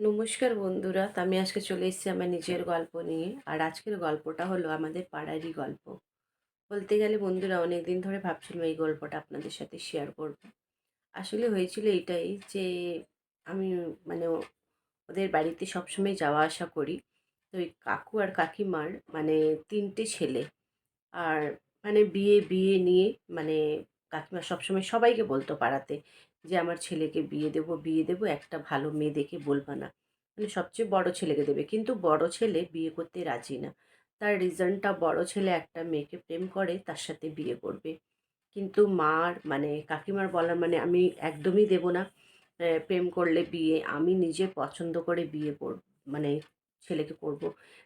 নমস্কার বন্ধুরা আমি আজকে চলে এসেছি আমার নিজের গল্প নিয়ে। আর আজকের গল্পটা হলো আমাদের পাড়ারই গল্প। বলতে গেলে বন্ধুরা অনেক দিন ধরে ভাবছিলাম এই গল্পটা আপনাদের সাথে শেয়ার করব। আসলে হয়েছিল এটাই যে, আমি মানে ওদের বাড়িতে সবসময় যাওয়া আসা করি। তো ওই কাকু আর কাকিমার মানে তিনটে ছেলে। আর মানে বিয়ে বিয়ে নিয়ে মানে কাকিমা সবসময় সবাইকে বলতো পাড়াতে যে আমার ছেলেকে বিয়ে দেবো বিয়ে দেবো, একটা ভালো মেয়ে দেখে বলবা না। মানে সবচেয়ে বড় ছেলেকে দেবে। কিন্তু বড় ছেলে বিয়ে করতে রাজি না। তার রিজনটা বড় ছেলে একটা মেয়েকে প্রেম করে, তার সাথে বিয়ে করবে। কিন্তু মার মানে কাকিমার বলার মানে আমি একদমই দেব না। প্রেম করলে বিয়ে, আমি নিজে পছন্দ করে বিয়ে করব মানে ছেলেকে করব।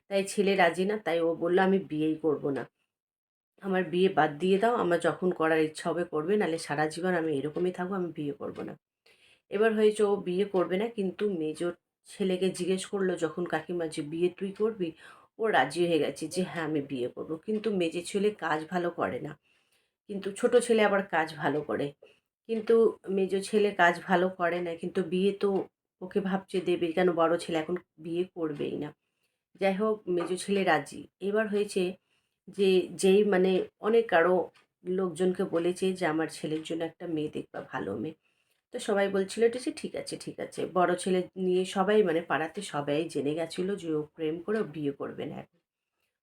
তাই ছেলে রাজি না, তাই ও বলল, আমি বিয়েই করব না। আমার বিয়ে বাদ দিয়ে দাও, আমার যখন করার ইচ্ছা হবে করবে, নাহলে সারা জীবন আমি এরকমই থাকব, আমি বিয়ে করব না। এবার হয়েছে ও বিয়ে করবে না, কিন্তু মেজর ছেলেকে জিজ্ঞেস করল যখন কাকিমা যে, বিয়ে তুই করবি? ও রাজি হয়ে গেছে যে হ্যাঁ আমি বিয়ে করব। কিন্তু মেজে ছেলে কাজ ভালো করে না। কিন্তু ছোট ছেলে আবার কাজ ভালো করে। কিন্তু মেজো ছেলে কাজ ভালো করে না, কিন্তু বিয়ে তো ওকে ভাবছে দেবে, কেন বড় ছেলে এখন বিয়ে করবেই না। যাই হোক, মেজো ছেলে রাজি। এবার হয়েছে যে, যেই মানে অনেক আরও লোকজনকে বলেছে যে, আমার ছেলের জন্য একটা মেয়ে দেখবা, ভালো মেয়ে। তো সবাই বলছিল যে ঠিক আছে ঠিক আছে। বড় ছেলে নিয়ে সবাই মানে পাড়াতে সবাই জেনে গেছিল যে, ও প্রেম করে বিয়ে করবে না এখন।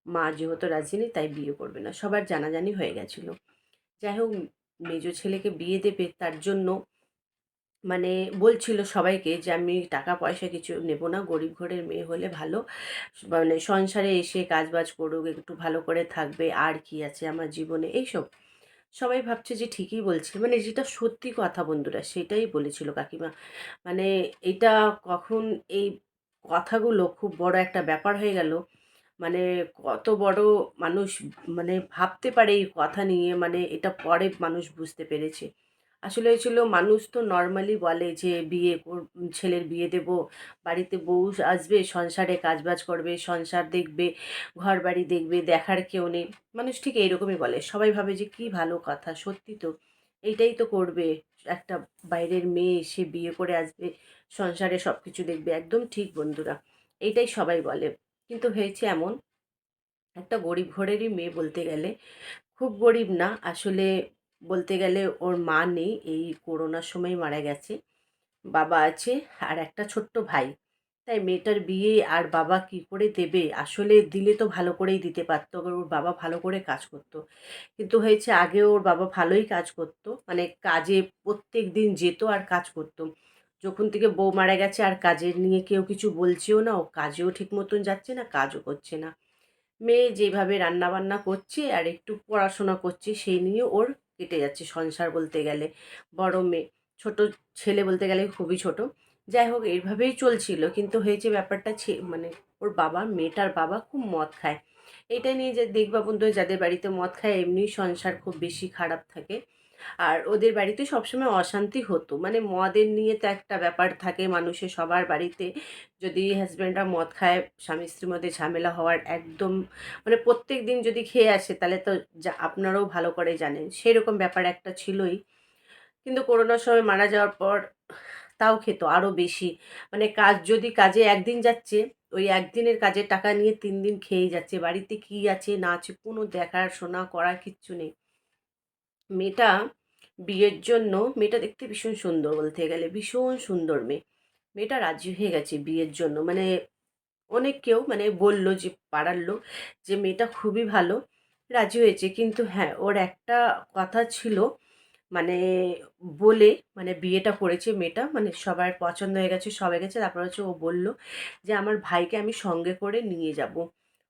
মা যেহেতু রাজি নেই, তাই বিয়ে করবে না। সবার জানাজানি হয়ে গেছিল। যাই হোক, মেজো ছেলেকে বিয়ে দেবে তার জন্য মানে বলছিল সবাইকে যে, আমি টাকা পয়সা কিছু নেব না। গরিব ঘরের মেয়ে হলে ভালো। মানে সংসারে এসে কাজবাজ করুক, একটু ভালো করে থাকবে। আর কি আছে আমার জীবনে? এইসব। সবাই ভাবছে যে, ঠিকই বলছে। মানে যেটা সত্যি কথা বন্ধুরা, সেটাই বলেছিল কাকিমা। মানে এটা কখন এই কথাগুলো খুব বড় একটা ব্যাপার হয়ে গেল। মানে কত বড় মানুষ মানে ভাবতে পারে এই কথা নিয়ে। মানে এটা পরে মানুষ বুঝতে পেরেছে। আসলে হয়েছিল মানুষ তো নর্মালি বলে যে, বিয়ে ছেলের বিয়ে দেব, বাড়িতে বউ আসবে, সংসারে কাজবাজ করবে, সংসার দেখবে ঘর বাড়ি দেখবে, দেখার কেউ নেই। মানুষ ঠিক এইরকমই বলে, সবাই ভাবে যে, কি ভালো কথা, সত্যি তো। এইটাই তো করবে, একটা বাইরের মেয়ে এসে বিয়ে করে আসবে, সংসারে সব কিছু দেখবে, একদম ঠিক বন্ধুরা, এইটাই সবাই বলে। কিন্তু হয়েছে এমন, একটা গরিব ঘরেরই মেয়ে বলতে গেলে, খুব গরিব না, আসলে বলতে গেলে ওর মা নেই, এই করোনার সময় মারা গেছে। বাবা আছে আর একটা ছোট্ট ভাই। তাই মেয়েটার বিয়ে আর বাবা কি করে দেবে? আসলে দিলে তো ভালো করেই দিতে পারতো ওর বাবা ভালো করে কাজ করতো। কিন্তু হয়েছে আগে ওর বাবা ভালোই কাজ করতো মানে কাজে প্রত্যেক দিন যেত আর কাজ করতো। যখন থেকে বউ মারা গেছে আর কাজের নিয়ে কেউ কিছু বলছেও না, ও কাজেও ঠিক মতন যাচ্ছে না, কাজও করছে না। মেয়ে যেভাবে রান্না বান্না করছে আর একটু পড়াশোনা করছে, সেই নিয়ে ওর কেটে যাচ্ছে সংসার বলতে গেলে। বড় মেয়ে, ছোট ছেলে বলতে গেলে খুবই ছোট। যাই হোক, এইভাবেই চলছিল। কিন্তু হয়েছে ব্যাপারটা মানে ওর বাবা, মেয়েটার বাবা খুব মদ খায়। এটা নিয়ে যে দেখবা বন্ধু যাদের বাড়িতে মদ খায় এমনি সংসার খুব বেশি খারাপ থাকে। আর ওদের বাড়িতে সবসময় অশান্তি হতো। মানে মদের নিয়ে তো একটা ব্যাপার থাকে মানুষের সবার বাড়িতে। যদি হাজব্যান্ডরা মদ খায়, স্বামী স্ত্রীর মধ্যে ঝামেলা হওয়ার একদম মানে প্রত্যেক দিন যদি খেয়ে আসে, তাহলে তো যা আপনারাও ভালো করে জানেন। সেরকম ব্যাপার একটা ছিলই। কিন্তু করোনার সময় মারা যাওয়ার পর তাও খেত আরও বেশি। মানে কাজ যদি কাজে একদিন যাচ্ছে, ওই একদিনের কাজের টাকা নিয়ে তিন দিন খেয়েই যাচ্ছে। বাড়িতে কী আছে, না আছে কোনো দেখার শোনা কিচ্ছু নেই। মেয়েটা বিয়ের জন্য, মেয়েটা দেখতে ভীষণ সুন্দর বলতে গেলে, ভীষণ সুন্দর মেয়ে। মেয়েটা রাজি হয়ে গেছে বিয়ের জন্য। মানে অনেক কেউ মানে বলল যে, পাড়ার লোক যে, মেয়েটা খুবই ভালো, রাজি হয়েছে। কিন্তু হ্যাঁ ওর একটা কথা ছিল মানে বলে মানে বিয়েটা করেছে মেয়েটা মানে সবার পছন্দ হয়ে গেছে, সবাই গেছে। তারপর হচ্ছে ও বলল যে, আমার ভাইকে আমি সঙ্গে করে নিয়ে যাব,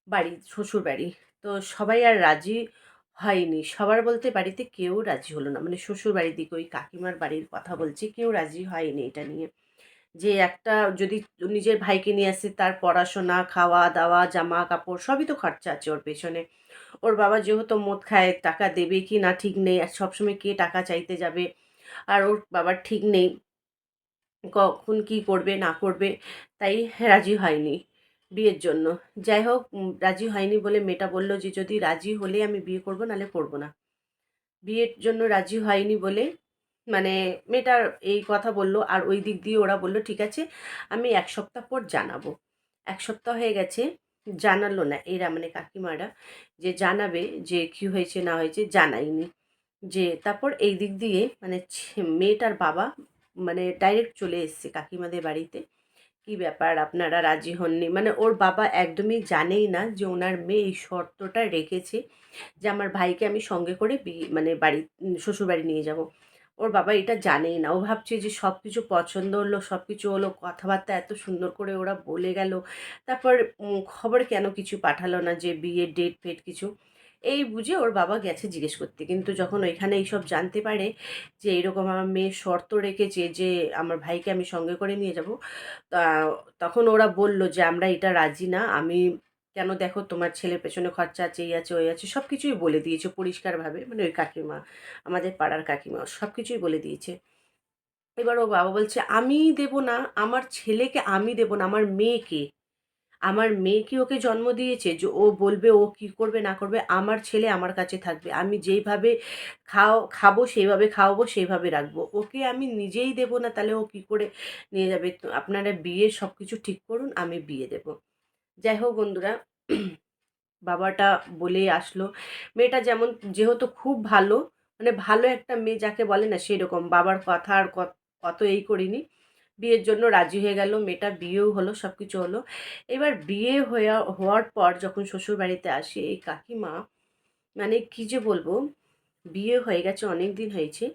বাড়ি শ্বশুর বাড়ি তো সবাই আর রাজি হয়নি। সবার বলতে বাড়িতে কেউ রাজি হলো না। মানে শ্বশুর বাড়ির দিকে ওই কাকিমার বাড়ির কথা বলছি, কেউ রাজি হয়নি এটা নিয়ে। যে একটা যদি নিজের ভাইকে নিয়ে আসে, তার পড়াশোনা খাওয়া দাওয়া জামা কাপড় সবই তো খরচা আছে ওর পেছনে। ওর বাবা যেহেতু মদ খায়, টাকা দেবে কি না ঠিক নেই, আর সবসময় কে টাকা চাইতে যাবে? আর ওর বাবার ঠিক নেই। কখন কি করবে, না করবে, তাই রাজি হয়নি। বিয়ের জন্য। যাই হোক রাজি হয়নি বলে মেয়েটা বলল যে, যদি রাজি হলে আমি বিয়ে করব, নাহলে করব না। বিয়ের জন্য রাজি হয়নি বলে মানে মেয়েটার এই কথা বলল আর ওই দিক দিয়ে ওরা বলল, ঠিক আছে, আমি এক সপ্তাহ পর জানাব। এক সপ্তাহ হয়ে গেছে, জানালো না এরা মানে কাকিমারা, যে জানাবে যে কি হয়েছে, না হয়েছে জানাইনি যে তারপর এই দিক দিয়ে মানে মেয়েটার বাবা মানে ডাইরেক্ট চলে এসছে কাকিমাদের বাড়িতে। কি ব্যাপার? আপনারা রাজি হননি? মানে ওর বাবা একদমই জানেই না যে ওনার মেয়ে এই শর্তটা রেখেছে যে আমার ভাইকে আমি সঙ্গে করে মানে বাড়ি শ্বশুরবাড়ি নিয়ে যাব। ওর বাবা এটা জানেই না। ও ভাবছে যে সব কিছু পছন্দ হলো সব কিছু হলো, কথাবার্তা এত সুন্দর করে ওরা বলে গেল। তারপর খবর কেন কিছু পাঠালো না যে বিয়ের ডেট ফেট কিছু? এই বুঝে ওর বাবা গেছে জিজ্ঞেস করতে। কিন্তু যখন ওইখানে এইসব জানতে পারে যে এরকম আমার মেয়ে শর্ত রেখেছে যে আমার ভাইকে আমি সঙ্গে করে নিয়ে যাব তখন ওরা বলল যে, আমরা এটা রাজি না। আমি কেন দেখো তোমার ছেলের পেছনে খরচা আছে, এই আছে, ওই আছে। সব কিছুই বলে দিয়েছে পরিষ্কারভাবে। মানে ওই কাকিমা, আমাদের পাড়ার কাকিমা সব কিছুই বলে দিয়েছে। এবার ও বাবা বলছে, আমি দেব না, আমার ছেলেকে আমি দেব না, আমার মেয়েকে আমার মেয়ে কি ওকে জন্ম দিয়েছে? যে ও বলবে ও কি করবে, না করবে, আমার ছেলে আমার কাছে থাকবে। আমি যেইভাবে খাও, খাব, সেইভাবে খাওয়াবো, সেইভাবে রাখব। ওকে আমি নিজেই দেবো না, তাহলে ও কি করে নিয়ে যাবে? আপনারা বিয়ে সব কিছু ঠিক করুন, আমি বিয়ে দেব। যাই হোক বন্ধুরা, বাবাটা বলেই আসলো, মেয়েটা যেমন, যেহেতু খুব ভালো মানে ভালো একটা মেয়ে যাকে বলে না সেরকম, বাবার কথা আর কত এই করিনি। বিয়ের জন্য রাজি হয়ে গেল, মেয়েটা বিয়েও হলো সব কিছু হলো। এবার বিয়ে হয়ে, হওয়ার পর যখন শ্বশুর বাড়িতে আসি, এই কাকিমা মানে কী যে বলব, বিয়ে হয়ে গেছে অনেক দিন হয়েছে।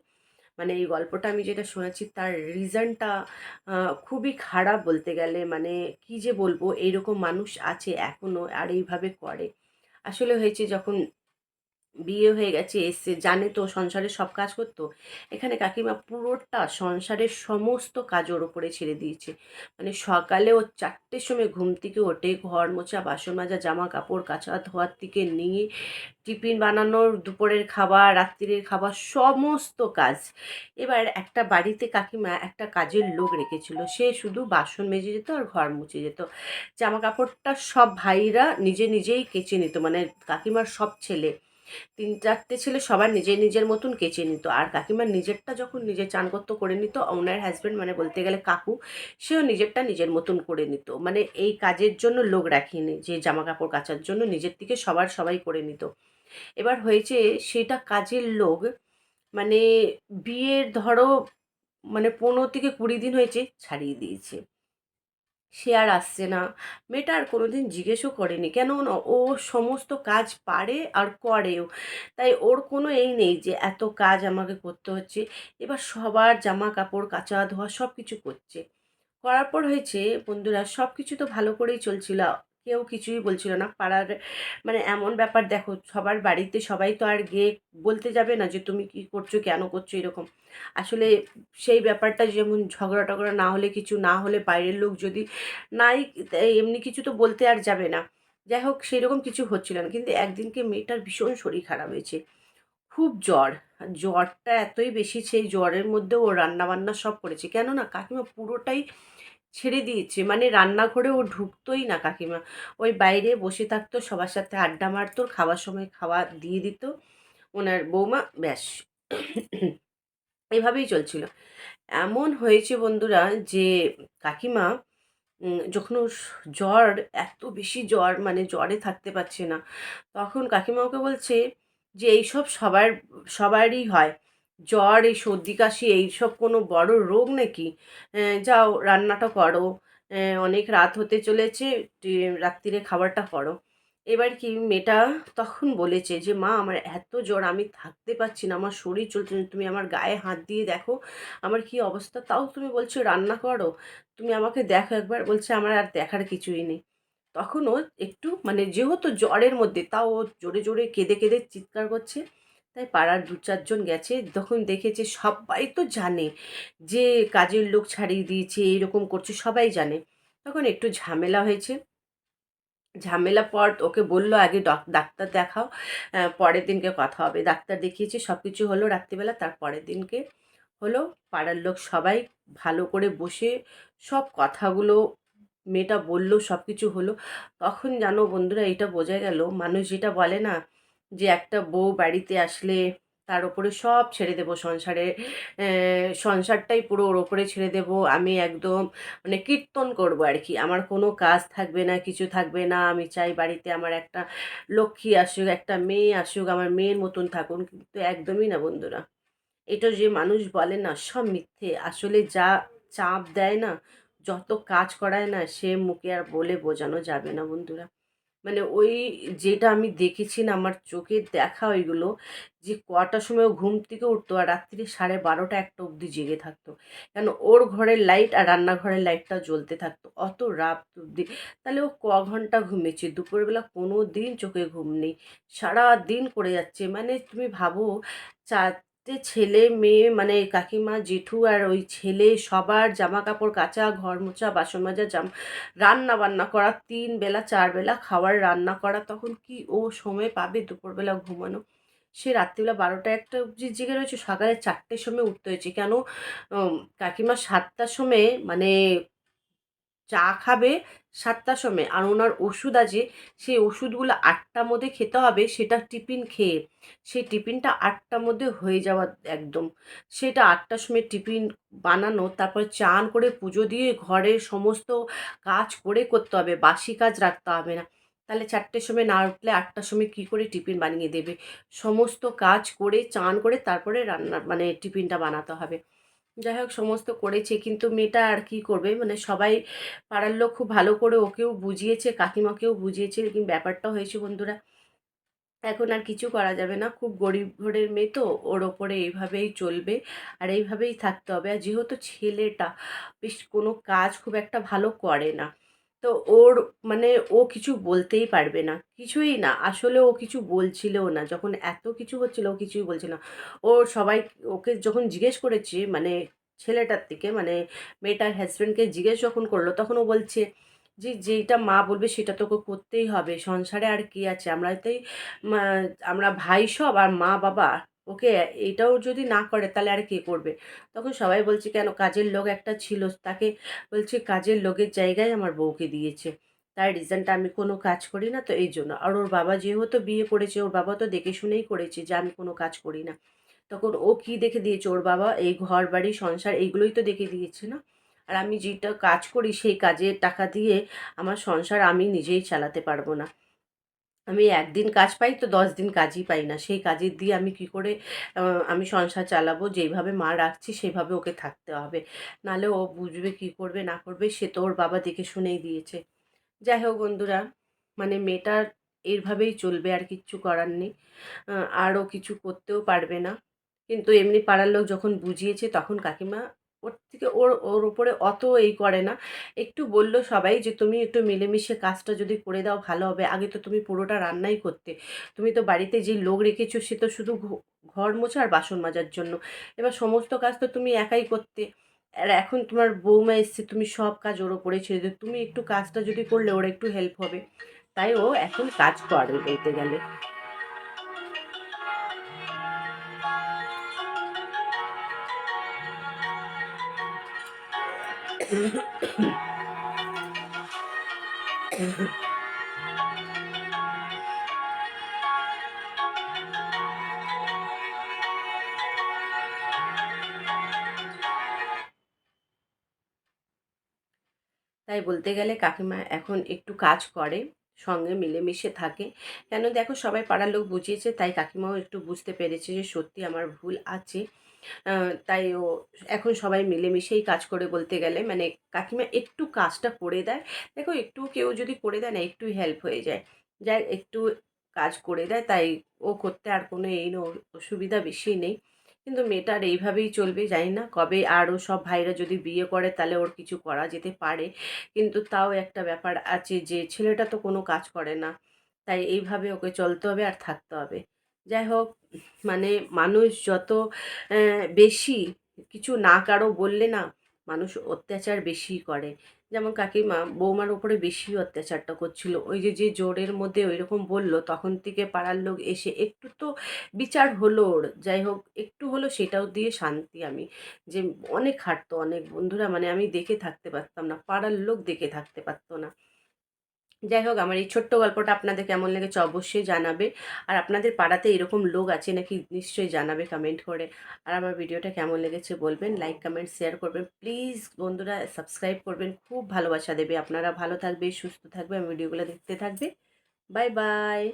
মানে এই গল্পটা আমি যেটা শুনেছি তার রিজনটা খুবই খারাপ বলতে গেলে মানে কি যে বলব এইরকম মানুষ আছে এখনও আর এইভাবে করে। আসলে হয়েছে যখন বিয়ে হয়ে গেছে এসছে জানে তো সংসারের সব কাজ করতো। এখানে কাকিমা পুরোটা সংসারের সমস্ত কাজ ওর ওপরে ছেড়ে দিয়েছে। মানে সকালে ও চারটের সময় ঘুম থেকে ওঠে, ঘর মোছা, বাসন মাজা জামা কাপড় কাচা ধোয়ার থেকে নিয়ে টিফিন বানানোর, দুপুরের খাবার রাত্রির খাবার, সমস্ত কাজ। এবার একটা বাড়িতে কাকিমা একটা কাজের লোক রেখেছিল। সে শুধু বাসন মেজে যেত আর ঘর মুছে যেত। জামা কাপড়টা সব ভাইরা নিজে নিজেই কেচে নিত। মানে কাকিমার সব ছেলে। তিন চারটে ছেলে সবার নিজের নিজের মতন কেচে নিত। আর কাকিমার নিজেরটা যখন নিজে চান করতো করে নিত ওনার হাজব্যান্ড মানে বলতে গেলে কাকু, সেও নিজেরটা নিজের মতন করে নিত। মানে এই কাজের জন্য লোক রাখিনি, যে জামা কাপড় কাচার জন্য নিজের থেকে সবার সবাই করে নিত। এবার হয়েছে সেটা কাজের লোক মানে বিয়ের ধরো মানে পনেরো থেকে কুড়ি দিন হয়েছে, ছাড়িয়ে দিয়েছে। সে আর আসছে না। মেয়েটা আর কোনো দিন জিজ্ঞেসও করেনি। কেন ও সমস্ত কাজ পারে আর করেও। তাই ওর কোনো এই নেই যে এত কাজ আমাকে করতে হচ্ছে। এবার সবার জামা কাপড় কাচা ধোয়া সব কিছু করছে। করার পর হয়েছে, বন্ধুরা সব কিছু তো ভালো করেই চলছিল। কেউ কিছুই বলছিল না। পাড়ার মানে এমন ব্যাপার দেখো, সবার বাড়িতে সবাই তো আর গিয়ে বলতে যাবে না যে, তুমি কি করছ, কেন করছ? এরকম। আসলে সেই ব্যাপারটা যেমন ঝগড়া টগড়া না হলে কিছু, না হলে বাইরের লোক যদি নাই এমনি কিছু তো বলতে আর যাবে না। যাই হোক, সেরকম কিছু হচ্ছিল না। কিন্তু একদিনকে মেয়েটার ভীষণ শরীর খারাপ হয়েছে। খুব জ্বর। জ্বরটা এতই বেশি, সেই জ্বরের মধ্যে ও রান্নাবান্না সব করেছে। কেননা কাকিমা পুরোটাই ছেড়ে দিয়েছে। মানে রান্নাঘরে ও ঢুকতোই না কাকিমা। ওই বাইরে বসে থাকতো, সবার সাথে আড্ডা মারতো, খাওয়ার সময় খাওয়া দিয়ে দিত। ওনার বৌমা, ব্যাস। এভাবেই চলছিল। এমন হয়েছে বন্ধুরা যে কাকিমা যখন জ্বর, এত বেশি জ্বর মানে জ্বরে থাকতে পারছে না, তখন কাকিমা ওকে বলছে যে, এইসব সবার, সবারই হয়। জ্বর, এই সর্দি, কাশি, এইসব কোনো বড় রোগ নাকি? যাও, রান্নাটা করো। অনেক রাত হতে চলেছে রাত্রিরে খাবারটা করো। এবার কি মেয়েটা তখন বলেছে যে, মা, আমার এত জ্বর, আমি থাকতে পারছি না, আমার শরীর চলছে না, তুমি আমার গায়ে হাত দিয়ে দেখো, আমার কি অবস্থা? তাও তুমি বলছো রান্না করো? তুমি আমাকে দেখো একবার, বলছে, আমার আর দেখার কিছুই নেই। তখন ও একটু মানে যেহেতু জ্বরের মধ্যে, তাও ও জোরে জোরে কেঁদে কেঁদে চিৎকার করছে। তাই পাড়ার দু চারজন গেছে, তখন দেখেছে সবাই তো জানে যে কাজের লোক ছাড়িয়ে দিয়েছে, এরকম করছে, সবাই জানে। তখন একটু ঝামেলা হয়েছে। ঝামেলা পর ওকে বলল, আগে ডক- ডাক্তার দেখাও পরের দিনকে কথা হবে। ডাক্তার দেখিয়েছে সব কিছু হলো রাত্রিবেলা, তার পরের দিনকে হলো পাড়ার লোক সবাই ভালো করে বসে সব কথাগুলো, মেয়েটা বলল সব কিছু হলো। তখন জানো বন্ধুরা, এটা বোঝা গেল, মানুষ যেটা বলে না যে একটা বউ বাড়িতে আসলে তার ওপরে সব ছেড়ে দেবো সংসারে। সংসারটাই পুরো ওর ওপরে ছেড়ে দেব। আমি একদম মানে কীর্তন করব আর কি। আমার কোনো কাজ থাকবে না, কিছু থাকবে না। আমি চাই বাড়িতে আমার একটা লক্ষ্মী আসুক, একটা মেয়ে আসুক, আমার মেয়ের মতন থাকুন। কিন্তু একদমই না বন্ধুরা। এটা যে মানুষ বলে না, সব মিথ্যে। আসলে যা চাপ দেয় না, যত কাজ করায় না, সে মুখে আর বলে বোঝানো যাবে না বন্ধুরা। মানে ওই যেটা আমি দেখেছি না, আমার চোখে দেখা ওইগুলো যে কটার সময় ঘুম থেকে উঠতো আর রাত্রি সাড়ে বারোটা একটা অবধি জেগে থাকতো। কেন ওর ঘরের লাইট আর রান্নাঘরের লাইটটা জ্বলতে থাকতো। অত রাত অবধি। তাহলে ও ক ঘণ্টা ঘুমিয়েছে? দুপুরবেলা কোনো দিন চোখে ঘুম নেই। সারা দিন করে যাচ্ছে। মানে তুমি ভাবো, চা যে ছেলে, মেয়ে মানে কাকিমা, জেঠু আর ওই ছেলে, সবার জামা কাপড় কাচা ঘর মোছা বাসন মাজা জাম রান্না বান্না করা, তিন বেলা, চার বেলা খাওয়ার রান্না করা, তখন কি ও সময় পাবে দুপুরবেলা ঘুমানো? সে রাত্রিবেলা বারোটা একটা অবধি জেগে রয়েছে, সকালে চারটের সময় উঠতে হয়েছে। কেন? কাকিমা সাতটার সময় মানে চা খাবে সাতটার সময় আর ওনার ওষুধ আছে, সেই ওষুধগুলো আটটার মধ্যে খেতে হবে, সেটা টিফিন খেয়ে, সেই টিফিনটা আটটার মধ্যে হয়ে যাওয়া একদম। সেটা আটটার সময় টিফিন বানানো, তারপর চান করে পুজো দিয়ে ঘরের সমস্ত কাজ করে করতে হবে, বাসি কাজ রাখতে হবে না। তাহলে চারটের সময় না উঠলে আটটার সময় কী করে টিফিন বানিয়ে দেবে? সমস্ত কাজ করে, চান করে তারপরে রান্না মানে টিফিনটা বানাতে হবে। যাই হোক সমস্ত করেছে। কিন্তু মেয়েটা আর কি করবে? মানে সবাই পাড়ার লোক খুব ভালো করে ওকেও বুঝিয়েছে, কাকিমাকেও বুঝিয়েছে কিন্তু ব্যাপারটা হয়েছে বন্ধুরা, এখন আর কিছু করা যাবে না। খুব গরিব ঘরের মেয়ে তো, ওর ওপরে এইভাবেই চলবে আর এইভাবেই থাকতে হবে। আর যেহেতু ছেলেটা, বেশ কোনো কাজ খুব একটা ভালো করে না। তো ওর মানে ও কিছু বলতেই পারবে না। কিছুই না। আসলে ও কিছু বলছিলও না। যখন এত কিছু হচ্ছিল, ও কিছুই বলছিল না। ও সবাই, ওকে যখন জিজ্ঞেস করেছে মানে ছেলেটার থেকে মানে মেয়েটার হাজব্যান্ডকে জিজ্ঞেস যখন করল, তখন ও বলছে যে যেটা মা বলবে, সেটা তোকে করতেই হবে। সংসারে আর কি আছে? আমরা তাই আমরা ভাই সব আর মা বাবা ওকে, এটাও যদি না করে তাহলে আর কে করবে? তখন সবাই বলছে, কেন? কাজের লোক একটা ছিল। তাকে বলছে, কাজের লোকের জায়গায় আমার বউকে দিয়েছে। তার রিজনটা আমি কোনো কাজ করি না তো এই জন্য। আর ওর বাবা যেহেতু বিয়ে করেছে, ওর বাবা তো দেখে শুনেই করেছে যে আমি কোনো কাজ করি না। তখন ও কি দেখে দিয়েছে? ওর বাবা এই ঘর, বাড়ি, সংসার এইগুলোই তো দেখে দিয়েছে না? আর আমি যেটা কাজ করি, সেই কাজের টাকা দিয়ে আমার সংসার আমি নিজেই চালাতে পারব না। আমি একদিন কাজ পাই তো দশ দিন কাজই পাই না। সেই কাজের দিয়ে আমি কি করে আমি সংসার চালাবো, যেইভাবে মা রাখছি সেইভাবে ওকে থাকতে হবে। নালে ও বুঝবে কি করবে, না করবে, সে তো ওর বাবা দেখে শুনেই দিয়েছে। যাই হোক বন্ধুরা মানে মেয়েটার এইভাবেই চলবে, আর কিচ্ছু করার নেই। আরও কিছু করতেও পারবে না। কিন্তু এমনি পাড়ার লোক যখন বুঝিয়েছে, তখন কাকিমা ওর থেকে ওর ওর উপরে অত এই করে না। একটু বলল সবাই যে, তুমি একটু মিলেমিশে কাজটা যদি করে দাও, ভালো হবে। আগে তো তুমি পুরোটা রান্নাই করতে। তুমি তো বাড়িতে যে লোক রেখেছো, সে তো শুধু ঘর মোছা আর বাসন মাজার জন্য। এবার সমস্ত কাজ তো তুমি একাই করতে। আর এখন তোমার বৌমা এসছে, তুমি সব কাজ ওর ওপরে ছেড়ে দেবে তুমি একটু কাজটা যদি করলে, ওর একটু হেল্প হবে। তাই ও এখন কাজ করে বলতে গেলে। তাই বলতে গেলে কাকিমা এখন একটু কাজ করে, সঙ্গে মিলেমিশে থাকে। কেন দেখো সবাই পাড়ার লোক বুঝিয়েছে, তাই কাকিমাও একটু বুঝতে পেরেছে যে সত্যি আমার ভুল আছে। তাই ও এখন সবাই মিলেমিশেই কাজ করে বলতে গেলে মানে কাকিমা একটু কাজটা করে দেয়। দেখো একটু কেউ যদি করে দেয় না একটু হেল্প হয়ে যায়। যাই একটু কাজ করে দেয়, তাই ও করতে আর কোনো এই অসুবিধা বেশি নেই। কিন্তু মেয়েটার এইভাবেই চলবে, জানি না কবে। আরও সব ভাইরা যদি বিয়ে করে, তাহলে ওর কিছু করা যেতে পারে। কিন্তু তাও একটা ব্যাপার আছে যে, ছেলেটা তো কোনো কাজ করে না। তাই এইভাবে ওকে চলতে হবে আর থাকতে হবে। যাই হোক মানে মানুষ যত বেশি কিছু না কারও বললে না মানুষ অত্যাচার বেশি করে। যেমন কাকিমা বৌমার উপরে বেশি অত্যাচারটা করছিল। ওই যে যে জোরের মধ্যে ওই রকম বলল, তখন থেকে পাড়ার লোক এসে একটু তো বিচার হলো ওর। যাই হোক, একটু হলো সেটাও দিয়ে শান্তি আমি। যে অনেক হাঁটতো অনেক। বন্ধুরা মানে আমি দেখে থাকতে পারতাম না, পাড়ার লোক দেখে থাকতে পারতো না। যাই হোক, আমার এই ছোট্ট গল্পটা আপনাদের কেমন লেগেছে অবশ্যই জানাবে। আর আপনাদের পাড়াতে এরকম লোক আছে নাকি নিশ্চয়ই জানাবে কমেন্ট করে। আর আমার ভিডিওটা কেমন লেগেছে বলবেন লাইক কমেন্ট শেয়ার করবেন। প্লিজ বন্ধুরা সাবস্ক্রাইব করবেন। খুব ভালোবাসা দেবে। আপনারা ভালো থাকবে, সুস্থ থাকবে, আমি ভিডিওগুলো দেখতে থাকবে। Bye bye